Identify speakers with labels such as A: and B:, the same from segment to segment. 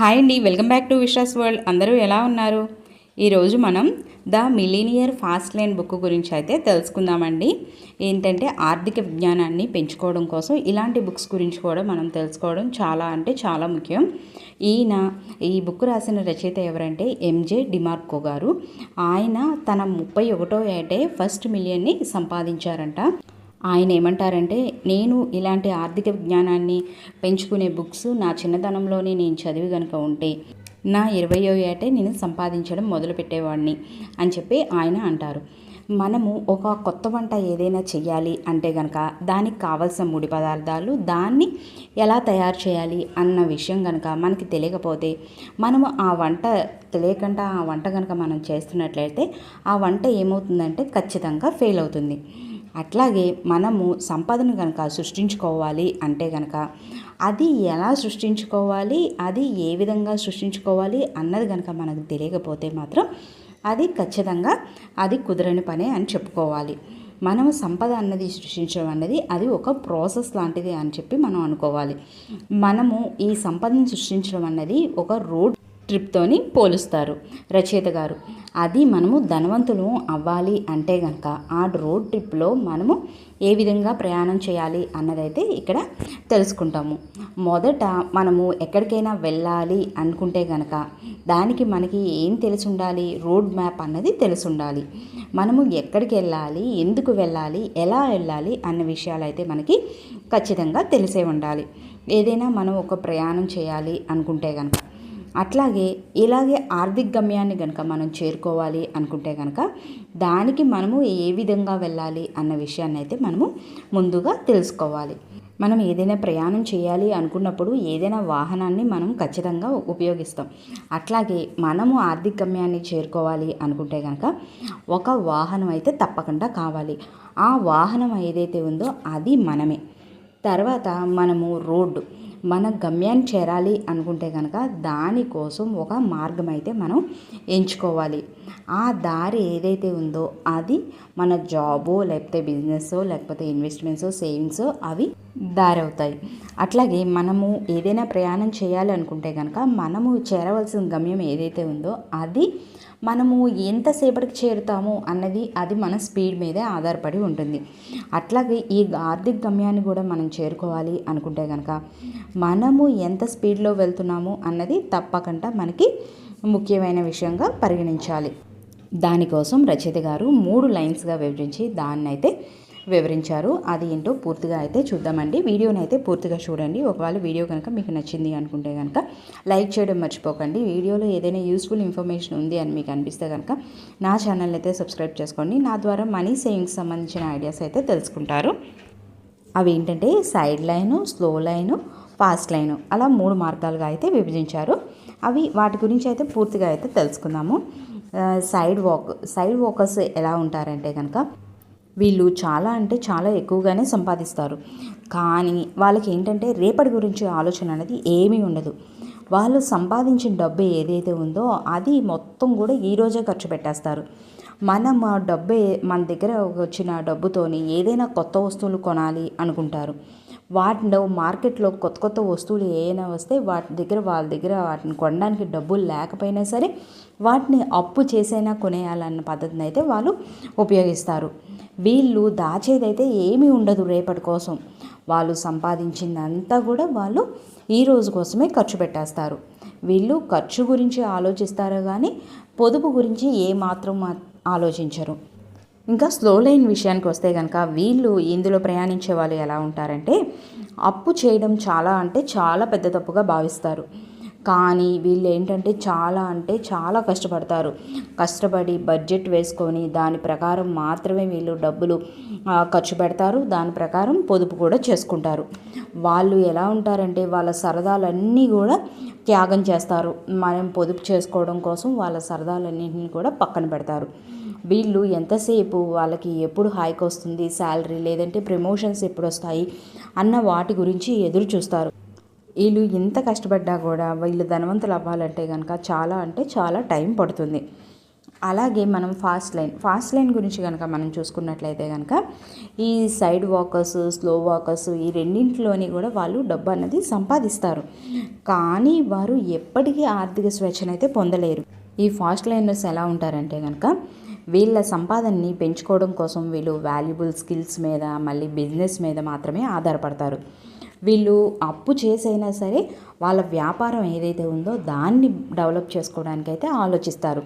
A: Hi అండి welcome back to Vishwas world. అందరూ ఎలా ఉన్నారు? ఈరోజు మనం the millionaire fast lane book గురించి అయితే తెలుసుకుందామండి. ఏంటంటే ఆర్థిక విజ్ఞానాన్ని పెంచుకోవడం కోసం ఇలాంటి బుక్స్ గురించి కూడా మనం తెలుసుకోవడం చాలా అంటే చాలా ముఖ్యం. ఈయన ఈ బుక్ రాసిన రచయిత ఎవరంటే ఎంజే డిమార్కో గారు. ఆయన తన ముప్పై ఒకటో ఏటే ఫస్ట్ మిలియన్ని సంపాదించారంట. ఆయన ఏమంటారంటే నేను ఇలాంటి ఆర్థిక విజ్ఞానాన్ని పెంచుకునే బుక్స్ నా చిన్నతనంలోనే నేను చదివి కనుక ఉంటే నా ఇరవయో ఏటే నేను సంపాదించడం మొదలుపెట్టేవాడిని అని చెప్పి ఆయన అంటారు. మనము ఒక కొత్త వంట ఏదైనా చేయాలి అంటే కనుక దానికి కావలసిన ముడి పదార్థాలు దాన్ని ఎలా తయారు చేయాలి అన్న విషయం కనుక మనకి తెలియకపోతే మనము ఆ వంట తెలియకుండా ఆ వంట కనుక మనం చేస్తున్నట్లయితే ఆ వంట ఏమవుతుందంటే ఖచ్చితంగా ఫెయిల్ అవుతుంది. అట్లాగే మనము సంపదను కనుక సృష్టించుకోవాలి అంటే కనుక అది ఎలా సృష్టించుకోవాలి అది ఏ విధంగా సృష్టించుకోవాలి అన్నది కనుక మనకు తెలియకపోతే మాత్రం అది ఖచ్చితంగా అది కుదరని పనే అని చెప్పుకోవాలి. మనము సంపద అన్నది సృష్టించడం అన్నది అది ఒక ప్రాసెస్ లాంటిది అని చెప్పి మనం అనుకోవాలి. మనము ఈ సంపదను సృష్టించడం అన్నది ఒక రోడ్ ట్రిప్తోని పోలుస్తారు. రచయిత గారు అది మనము ధనవంతులు అవ్వాలి అంటే కనుక ఆ రోడ్ ట్రిప్లో మనము ఏ విధంగా ప్రయాణం చేయాలి అన్నదైతే ఇక్కడ తెలుసుకుంటాము. మొదట మనము ఎక్కడికైనా వెళ్ళాలి అనుకుంటే కనుక దానికి మనకి ఏం తెలిసి ఉండాలి రోడ్ మ్యాప్ అన్నది తెలిసి ఉండాలి మనము ఎక్కడికి వెళ్ళాలి? ఎందుకు వెళ్ళాలి? ఎలా వెళ్ళాలి? అన్న విషయాలు అయితే మనకి ఖచ్చితంగా తెలిసే ఉండాలి. ఏదైనా మనం ఒక ప్రయాణం చేయాలి అనుకుంటే కనుక అట్లాగే ఇలాగే ఆర్థిక గమ్యాన్ని కనుక మనం చేరుకోవాలి అనుకుంటే కనుక దానికి మనము ఏ విధంగా వెళ్ళాలి అన్న విషయాన్ని అయితే మనము ముందుగా తెలుసుకోవాలి. మనం ఏదైనా ప్రయాణం చేయాలి అనుకున్నప్పుడు ఏదైనా వాహనాన్ని మనం ఖచ్చితంగా ఉపయోగిస్తాం. అట్లాగే మనము ఆర్థిక గమ్యాన్ని చేరుకోవాలి అనుకుంటే కనుక ఒక వాహనం అయితే తప్పకుండా కావాలి. ఆ వాహనం ఏదైతే ఉందో అది మనమే. తర్వాత మనము రోడ్డు. మన గమ్యాన్ని చేరాలి అనుకుంటే కనుక దానికోసం ఒక మార్గం అయితే మనం ఎంచుకోవాలి. ఆ దారి ఏదైతే ఉందో అది మన జాబో లేకపోతే బిజినెస్ లేకపోతే ఇన్వెస్ట్మెంట్స్ సేవింగ్స్ అవి దారి అవుతాయి అట్లాగే మనము ఏదైనా ప్రయాణం చేయాలి అనుకుంటే కనుక మనము చేరవలసిన గమ్యం ఏదైతే ఉందో అది మనము ఎంతసేపటికి చేరుతాము అన్నది అది మన స్పీడ్ మీదే ఆధారపడి ఉంటుంది. అట్లాగే ఈ ఆర్థిక గమ్యాన్ని కూడా మనం చేరుకోవాలి అనుకుంటే కనుక మనము ఎంత స్పీడ్లో వెళ్తున్నాము అన్నది తప్పకుండా మనకి ముఖ్యమైన విషయంగా పరిగణించాలి. దానికోసం రచయిత గారు మూడు లైన్స్గా విభజించి దాన్ని అయితే వివరించారు. అది ఏంటో పూర్తిగా అయితే చూద్దామండి. వీడియోని అయితే పూర్తిగా చూడండి. ఒకవేళ వీడియో కనుక మీకు నచ్చింది అనుకుంటే కనుక లైక్ చేయడం మర్చిపోకండి. వీడియోలో ఏదైనా యూస్ఫుల్ ఇన్ఫర్మేషన్ ఉంది అని మీకు అనిపిస్తే కనుక నా ఛానల్ అయితే సబ్స్క్రైబ్ చేసుకోండి. నా ద్వారా మనీ సేవింగ్స్ సంబంధించిన ఐడియాస్ అయితే తెలుసుకుంటారు. అవి ఏంటంటే side lane slow lane fast lane అలా మూడు మార్గాలుగా అయితే విభజించారు. అవి వాటి గురించి అయితే పూర్తిగా అయితే తెలుసుకుందాము. సైడ్ వాక్ సైడ్ వాకర్స్ ఎలా ఉంటారంటే కనుక వీళ్ళు చాలా అంటే చాలా ఎక్కువగానే సంపాదిస్తారు. కానీ వాళ్ళకి ఏంటంటే రేపటి గురించి ఆలోచన అనేది ఏమీ ఉండదు. వాళ్ళు సంపాదించిన డబ్బు ఏదైతే ఉందో అది మొత్తం కూడా ఈరోజే ఖర్చు పెట్టేస్తారు. మనం ఆ డబ్బే మన దగ్గర వచ్చిన డబ్బుతోని ఏదైనా కొత్త వస్తువులు కొనాలి అనుకుంటారు. వాటిలో మార్కెట్లో కొత్త కొత్త వస్తువులు ఏమైనా వస్తే వాటి దగ్గర వాళ్ళ దగ్గర వాటిని కొనడానికి డబ్బులు లేకపోయినా సరే వాటిని అప్పు చేసైనా కొనేయాలన్న పద్ధతిని అయితే వాళ్ళు ఉపయోగిస్తారు. వీళ్ళు దాచేదైతే ఏమీ ఉండదు రేపటి కోసం. వాళ్ళు సంపాదించిందంతా కూడా వాళ్ళు ఈ రోజు కోసమే ఖర్చు పెట్టేస్తారు. వీళ్ళు ఖర్చు గురించి ఆలోచిస్తారు కానీ పొదుపు గురించి ఏమాత్రం ఆలోచించరు. ఇంకా స్లో లైన్ విషయానికి వస్తే కనుక వీళ్ళు ఇందులో ప్రయాణించే వాళ్ళు ఎలా ఉంటారంటే అప్పు చేయడం చాలా అంటే చాలా పెద్ద తప్పుగా భావిస్తారు. కానీ వీళ్ళు ఏంటంటే చాలా అంటే చాలా కష్టపడతారు. కష్టపడి బడ్జెట్ వేసుకొని దాని ప్రకారం మాత్రమే వీళ్ళు డబ్బులు ఖర్చు పెడతారు. దాని ప్రకారం పొదుపు కూడా చేసుకుంటారు. వాళ్ళు ఎలా ఉంటారంటే వాళ్ళ సరదాలన్నీ కూడా త్యాగం చేస్తారు. మనం పొదుపు చేసుకోవడం కోసం వాళ్ళ సరదాలన్నింటినీ కూడా పక్కన పెడతారు. వీళ్ళు ఎంతసేపు వాళ్ళకి ఎప్పుడు హైక్ వస్తుంది శాలరీ లేదంటే ప్రమోషన్స్ ఎప్పుడు వస్తాయి అన్న వాటి గురించి ఎదురు చూస్తారు. వీళ్ళు ఎంత కష్టపడ్డా కూడా వీళ్ళు ధనవంతులు అవ్వాలంటే కనుక చాలా అంటే చాలా టైం పడుతుంది. అలాగే మనం ఫాస్ట్ లైన్ ఫాస్ట్ లైన్ గురించి కనుక మనం చూసుకున్నట్లయితే కనుక ఈ సైడ్ వాకర్స్ స్లో వాకర్స్ ఈ రెండింటిలోని కూడా వాళ్ళు డబ్బు అన్నది సంపాదిస్తారు. కానీ వారు ఎప్పటికీ ఆర్థిక స్వేచ్ఛనైతే పొందలేరు. ఈ ఫాస్ట్ లైనర్స్ ఎలా ఉంటారంటే కనుక వీళ్ళ సంపాదనని పెంచుకోవడం కోసం వీళ్ళు వాల్యుబుల్ స్కిల్స్ మీద మళ్ళీ బిజినెస్ మీద మాత్రమే ఆధారపడతారు. వీళ్ళు అప్పు చేసైనా సరే వాళ్ళ వ్యాపారం ఏదైతే ఉందో దాన్ని డెవలప్ చేసుకోవడానికైతే ఆలోచిస్తారు.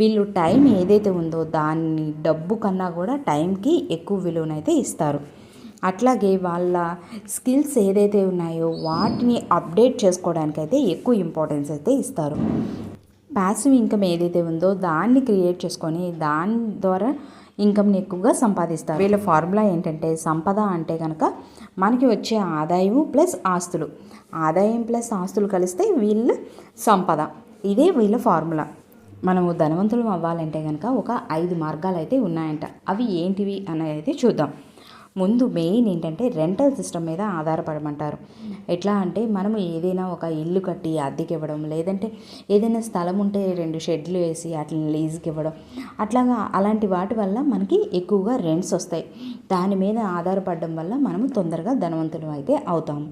A: వీళ్ళు టైం ఏదైతే ఉందో దాన్ని డబ్బు కన్నా కూడా టైంకి ఎక్కువ విలువనైతే ఇస్తారు. అట్లాగే వాళ్ళ స్కిల్స్ ఏదైతే ఉన్నాయో వాటిని అప్డేట్ చేసుకోవడానికైతే ఎక్కువ ఇంపార్టెన్స్ అయితే ఇస్తారు. ప్యాసివ్ ఇన్కమ్ ఏదైతే ఉందో దాన్ని క్రియేట్ చేసుకొని దాని ద్వారా ఇన్కమ్ని ఎక్కువగా సంపాదిస్తారు. వీళ్ళ ఫార్ములా ఏంటంటే సంపద అంటే కనుక మనకి వచ్చే ఆదాయం ప్లస్ ఆస్తులు. ఆదాయం ప్లస్ ఆస్తులు కలిస్తే వీళ్ళ సంపద. ఇదే వీళ్ళ ఫార్ములా మనము ధనవంతులు అవ్వాలంటే కనుక ఒక ఐదు మార్గాలు అయితే ఉన్నాయంట. అవి ఏంటివి అనేది అయితే చూద్దాం. ముందు మెయిన్ ఏంటంటే రెంటల్ సిస్టమ్ మీద ఆధారపడమంటారు. ఎట్లా అంటే మనము ఏదైనా ఒక ఇల్లు కట్టి అద్దెకి ఇవ్వడం లేదంటే ఏదైనా స్థలం ఉంటే రెండు షెడ్లు వేసి వాటిని లీజ్కి ఇవ్వడం అట్లాగా అలాంటి వాటి వల్ల మనకి ఎక్కువగా రెంట్స్ వస్తాయి. దాని మీద ఆధారపడడం వల్ల మనము తొందరగా ధనవంతులు అయితే అవుతాము.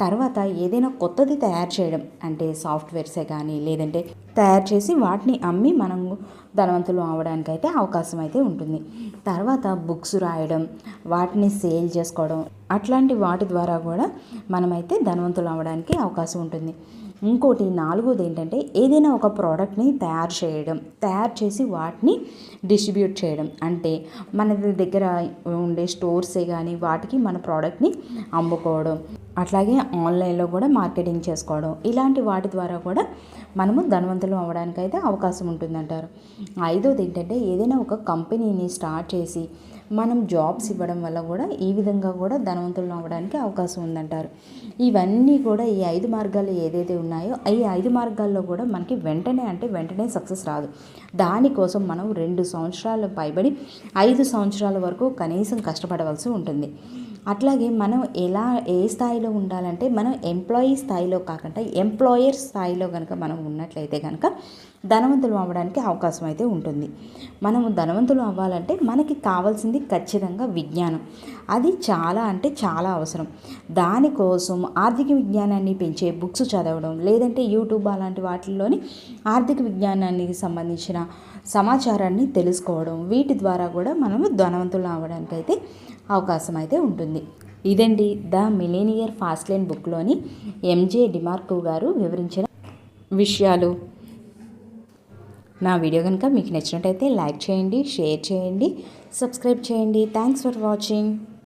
A: తర్వాత ఏదైనా కొత్తది తయారు చేయడం అంటే సాఫ్ట్వేర్సే కానీ లేదంటే తయారు చేసి వాటిని అమ్మి మనం ధనవంతులు అవడానికి అయితే అవకాశం అయితే ఉంటుంది. తర్వాత బుక్స్ రాయడం వాటిని సేల్ చేసుకోవడం అట్లాంటి వాటి ద్వారా కూడా మనమైతే ధనవంతులు అవ్వడానికి అవకాశం ఉంటుంది. ఇంకోటి నాలుగోది ఏంటంటే ఏదైనా ఒక ప్రోడక్ట్ని తయారు చేయడం తయారు చేసి వాటిని డిస్ట్రిబ్యూట్ చేయడం. అంటే మన దగ్గర ఉండే స్టోర్సే కానీ వాటికి మన ప్రోడక్ట్ని అమ్ముకోవడం అట్లాగే ఆన్లైన్లో కూడా మార్కెటింగ్ చేసుకోవడం. ఇలాంటి వాటి ద్వారా కూడా మనము ధనవంతులు అవ్వడానికి అయితే అవకాశం ఉంటుందంటారు. ఐదోది ఏంటంటే ఏదైనా ఒక కంపెనీని స్టార్ట్ చేసి మనం జాబ్స్ ఇవ్వడం వల్ల కూడా ఈ విధంగా కూడా ధనవంతులు అవ్వడానికి అవకాశం ఉందంటారు. ఇవన్నీ కూడా ఈ ఐదు మార్గాలు ఏదైతే ఉన్నాయో ఈ ఐదు మార్గాల్లో కూడా మనకి వెంటనే అంటే వెంటనే సక్సెస్ రాదు. దానికోసం మనం రెండు సంవత్సరాలు పైబడి ఐదు సంవత్సరాల వరకు కనీసం కష్టపడవలసి ఉంటుంది. అట్లాగే మనం ఎలా ఏ స్థాయిలో ఉండాలంటే మనం ఎంప్లాయీ స్థాయిలో కాకుండా ఎంప్లాయర్ స్థాయిలో కనుక మనం ఉన్నట్లయితే కనుక ధనవంతులు అవ్వడానికి అవకాశం అయితే ఉంటుంది. మనం ధనవంతులు అవ్వాలంటే మనకి కావాల్సింది ఖచ్చితంగా విజ్ఞానం. అది చాలా అంటే చాలా అవసరం. దానికోసం ఆర్థిక విజ్ఞానాన్ని పెంచే బుక్స్ చదవడం లేదంటే యూట్యూబ్ అలాంటి వాటిల్లోని ఆర్థిక విజ్ఞానానికి సంబంధించిన సమాచారాన్ని తెలుసుకోవడం వీటి ద్వారా కూడా మనము ధనవంతులు అవ్వడానికైతే అవకాశం అయితే ఉంటుంది. ఇదండి ద మిలీనియర్ ఫాస్ట్ లైన్ బుక్లోని ఎంజే డిమార్కు గారు వివరించిన విషయాలు. నా వీడియో కనుక మీకు నచ్చినట్టయితే లైక్ చేయండి షేర్ చేయండి సబ్స్క్రైబ్ చేయండి. Thanks for watching.